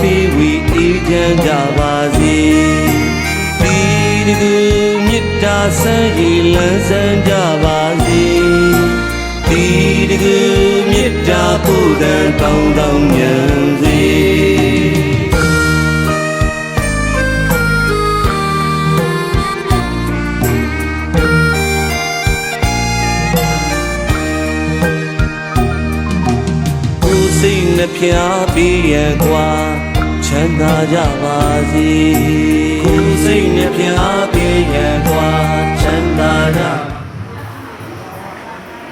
ပေးဝေအေးချမ်းကြပါစေဒီတကူမြစ်တာဆန်းရည်လန်းဆန်းကြပါစေဒီတကူမြစ်တာပူဒံတောင်းတောင်းညံစေကိုယ်စိတ်နှဖျားပြီးရန်ကွာ ချမ်းသာကြပါစေကိုယ်စိတ်နှဖျားပြီးရန်ကွာချမ်းသာကြ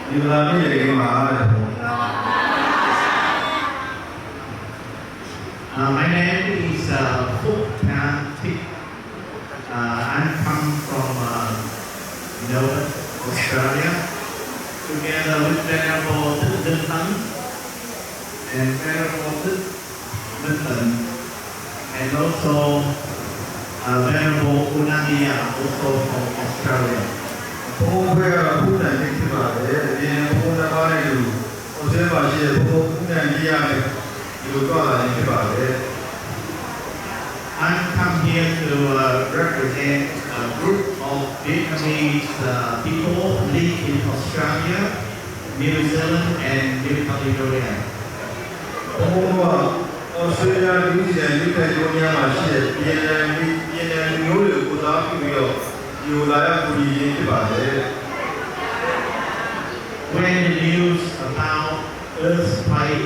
ဒီလာမင်းရေမှာတဲ့ Uh, ဒီလိုတော့လာနေဖြစ်ပါတယ် I come here to uh, represent a group of Vietnamese uh, people live in Australia, New Zealand, and New Caledonia. ဘုံဘွားဩစတြေးလျလူကြီးတဲ့လူတွေတို့များမှာရှိတဲ့ပြည်နယ်ပြည်နယ်မျိုးတွေကိုစားပြုပြီးတော့ဒီလိုလာရပူကြီးရင်းဖြစ်ပါတယ် When the news about earthquake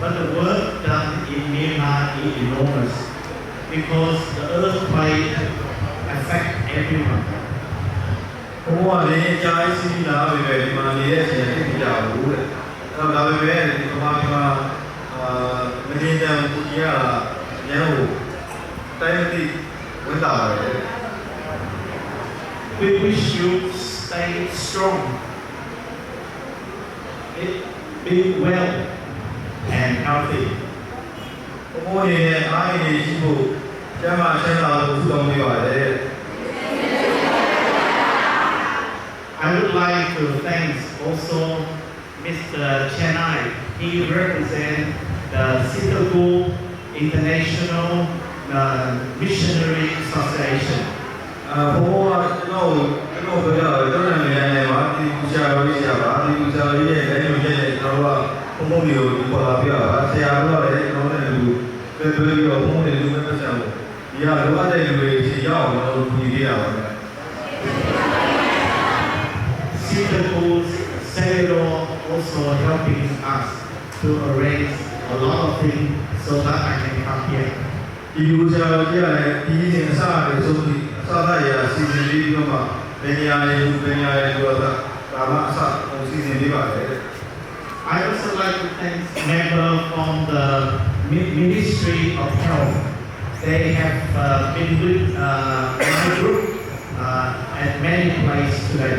But the work done in Myanmar is enormous because the earthquake affect everyone. ။ဘုရားလည်းအကြာကြီးစီးလာပြီပဲဒီမှာနေတဲ့အချိန်ဖြစ်ကြဘူးတဲ့။အဲ့တော့ဒါပေမဲ့ဒီမှာဒီမှာအာမင်းတန်ပူကြီးကညံကိုတိုင်းမသိဝင်လာတယ် We wish you stay strong, Be- be well and healthy. ။ဘုရားရဲ့အားရည်ရှိဖို့ကျမ်းမာချမ်းသာဖို့ဆုတောင်းပေးပါတယ်။ I would like to thank also Mr. Chenai. He represents the Sitagu International uh, Missionary Association. အာဘုရားကျွန်တော်ကျွန်တော်ပြောရတော့ကျွန်တော်နေနေမှာဒီပူဇာရေးဆရာပါဒီပူဇာရေးရဲ့တိုင်းမျိုးရဲ့ကျွန်တော်က ဘုံဘုံမျိုးဒီပေါ်လာပြပါဆရာတို့လည်းကျွန်တော်နဲ့လူပြပြပြီးတော့ဘုံတွေလူမဲ့ပတ်စံကိုဒီကလိုအပ်တဲ့လူတွေခြေရောက်အောင်ကျွန်တော်ကူညီပေးရပါတယ် Sitagu's Senator also helping us to arrange a lot of things so that I can come here. ဒီပူဇာရေးရဲ့ဒီနေ့အစားအဆုံးဒီအစားအရာစီစဉ်ပြီးတော့မှဘယ်နေရာလေးဘယ်နေရာလေးဆိုတာဒါမှအစားစီစဉ်ပေးပါတယ် I also like to thank members from the Mi- Ministry of Health. They have uh, been with uh, my group uh, at many places today.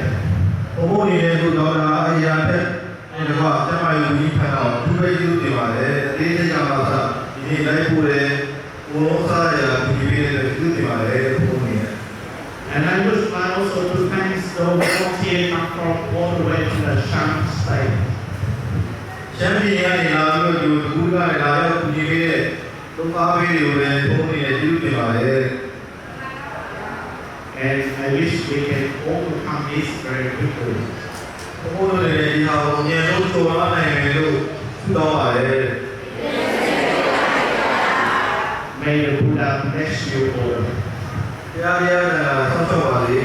ဘုံဘုံနေတဲ့သူတော်တာအရာတဲ့ဒီတော့ကျမရဲ့ဒီဖန်တော်သူပဲယူနေပါတယ်အသေးစိတ်ကြောင့်ပါစားဒီနေ့လိုက်ပို့တယ်ဘုံစားရကူညီပေးတဲ့သူတွေပါတယ်ဘုံနေ And I would like also to thank those volunteers come from all the way to the Shan State. ရှမ်းပြည်ကနေလာပြီးတော့ဒီကူကလာရောက်ကူညီပေးတဲ့လူအားပေးတွေကိုလည်းဘုံနေတဲ့သူတွေပါတယ် And I wish we can overcome this very quickly. ဘုံတို့လည်းဒီဟာကိုအញ្ញဆုံးကျော်လာနိုင်မယ်လို့ဆုတောင်းပါတယ် May the Buddha bless you all. တရားတရားနာဆောက်ရှောက်ပါလေ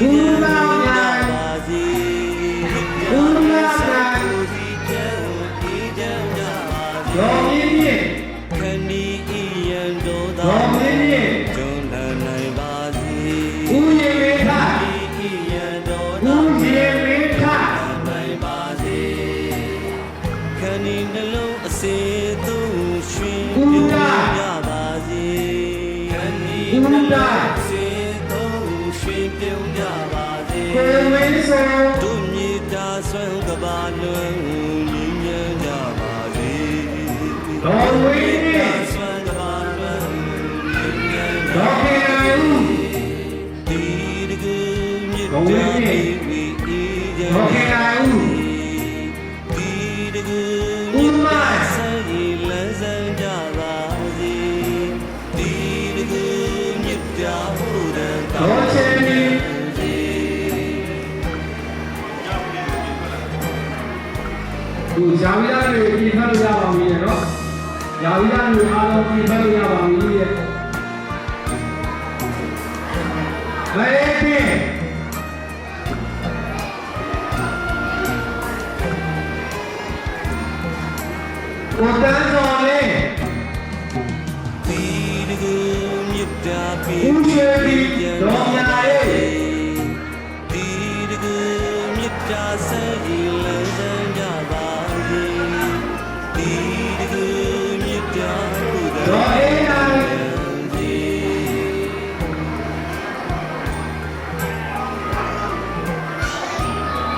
嗯。 လွယ်ဝငြိမ်းချမ်းကြပါစေတော်ဝေးနဲ့ဆွမ်းကြပါလွယ်ဝငြိမ်းချမ်းတော်ခေရူတီတကူမြစ်တဲ့ ယာဝိရတွေပြင်ဖက်လို့ရပါပြီနော်ယာဝိရတွေအားလုံးပြင်ဖက်လို့ရပါပြီရဲ့လေးပြင်ကိုတန်းတော်လေးဒီတကူမြစ်တာပြီဦးရေဒီတော်ညာရဲ့ဒီတကူမြစ်တာစည်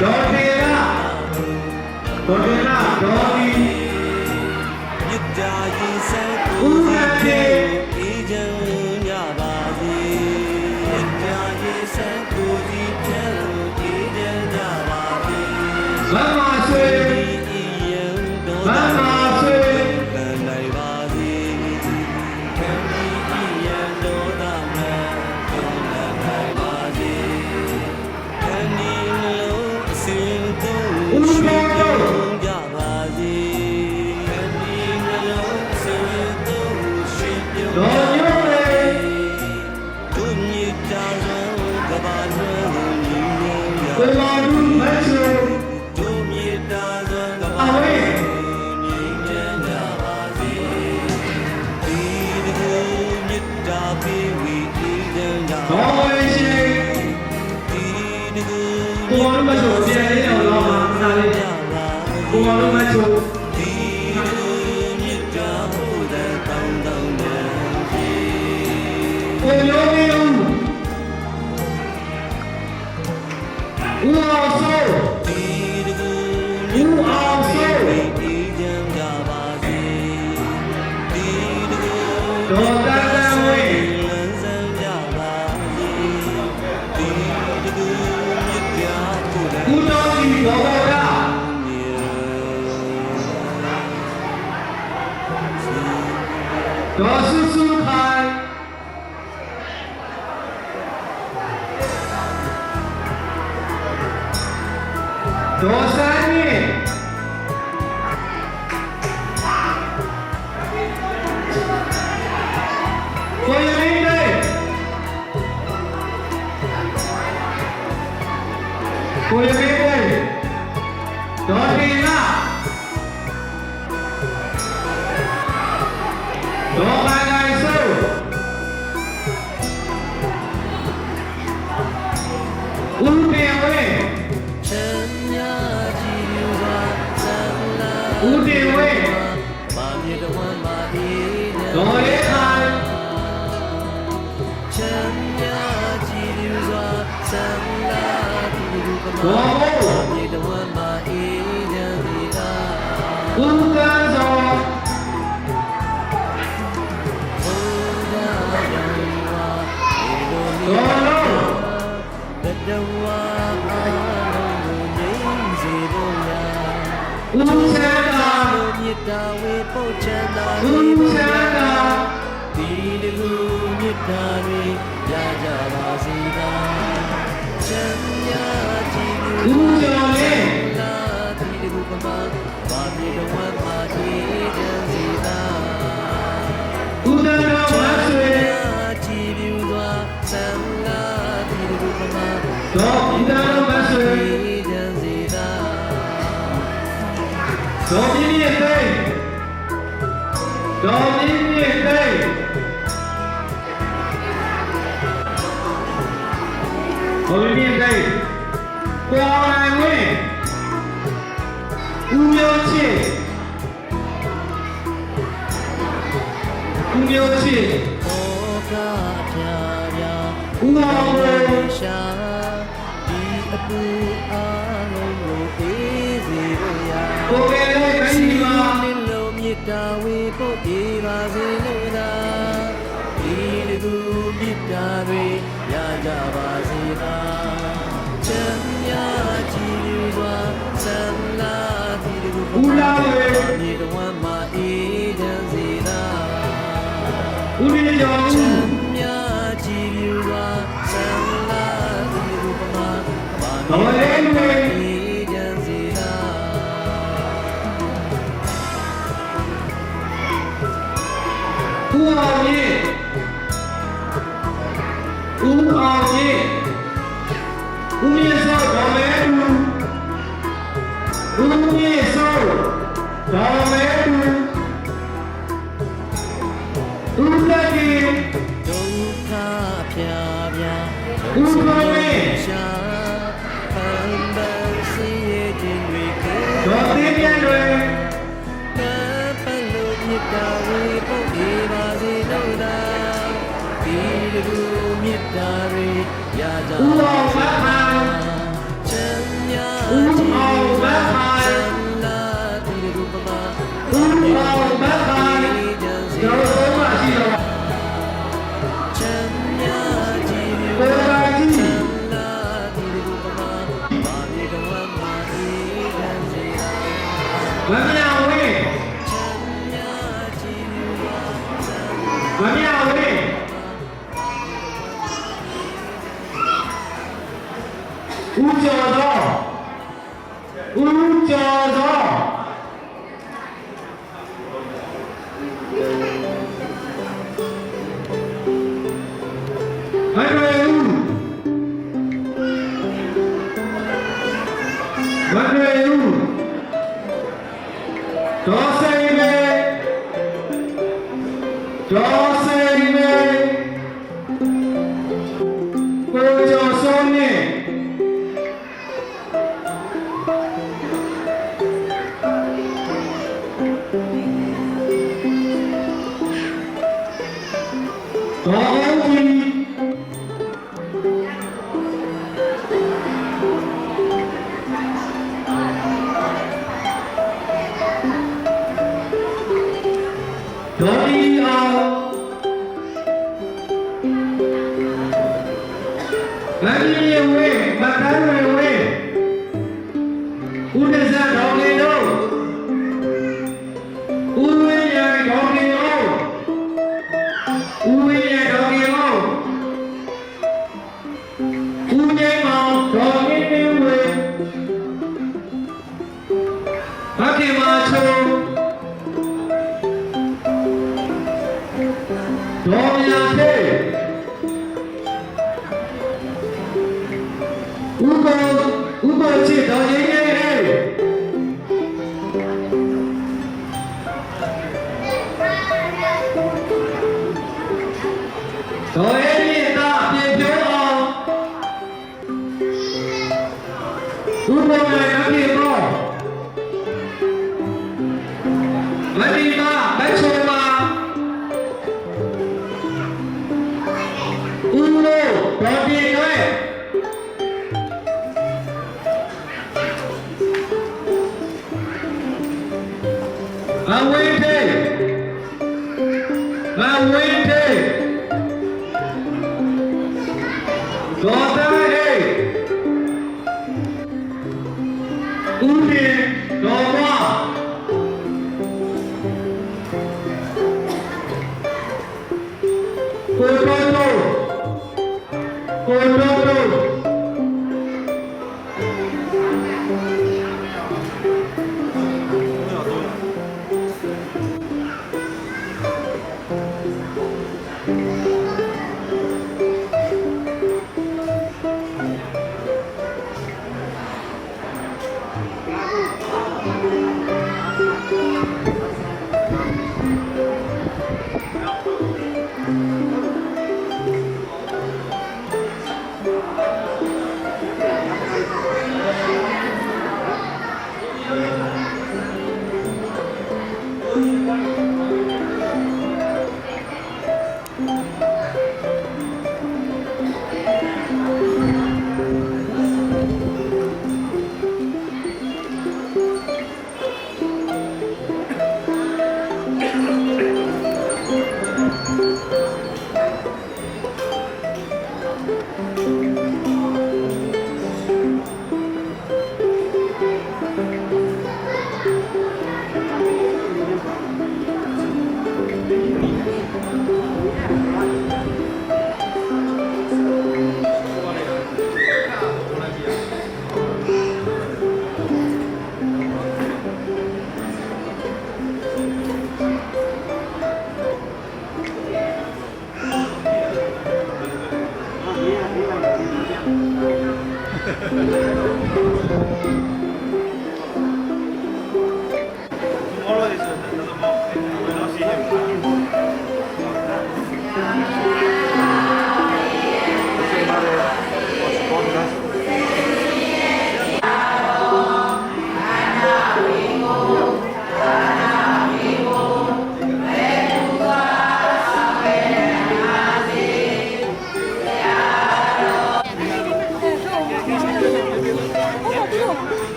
ဒေါ်တေနာဒေါ်တေနာဒေါ်ဒီမြတ်တာရင်စဲဦးရတဲ့ဒီကြံရပါစေမြတ်တာရင်စဲကိုဒီတဲ့ဒီကြံရပါစေဇမဆွေ Union Law School. Dosani! Foi ဦးတင်ဝင်းမာမြေတဝမ်းမာအေးနဲ့ဒေါ်ရဲခိုင်ချမ်းမြကြီးစွာဆံလာသူကမာ တ်တာဝေပို့ချမ်းသာဦးချမ်းသာဒီတကူမြတ်တာတွေရကြပါစေသာချမ်းသာကြည်ပြုဦးကျော်လင်းလာဒီတကူပမာဘာမြေတဝမ်းမှာအေးချမ်းစီသာဦးတန်းတော်မဆွေကြည်ပြုစွာဆန္လာဒီတကူပမာဒေါ်ဦးတန်းတော်မဆွေ Dominietei! Dominietei! Dominietei! Qua này nguyên! Ú yêu chị! Ú yêu chị! Ú yêu chị! Ú yêu chị! ဖို့ရာကိုကယ်လေးခိုင်းဒီမှာဒီလိုမြတ်တာဝေဖို့အေးပါစေ ဒေါ်မဲတူဦးလက်ကြီးဒုက္ခဖြာဖြာဦးကောင်းမင်းရှာပန်ပန်စီရဲ့ခြင်းတွေကဲဒေါ်သေးမြတ်တွေကဲပလို့မြတ်တာဝေဖို့အေးပါစေလို့သာဒီတကူမြတ်တာတွေရကြ Toss it, baby. Toss. ဒေါ်ဒီအောင်မင်းရေဝေး တော်မြာဖေဦးကောဦးကောချစ်တော်ကြီးနေဟဲ့ Là Nguyễn Thế, là Nguyễn y.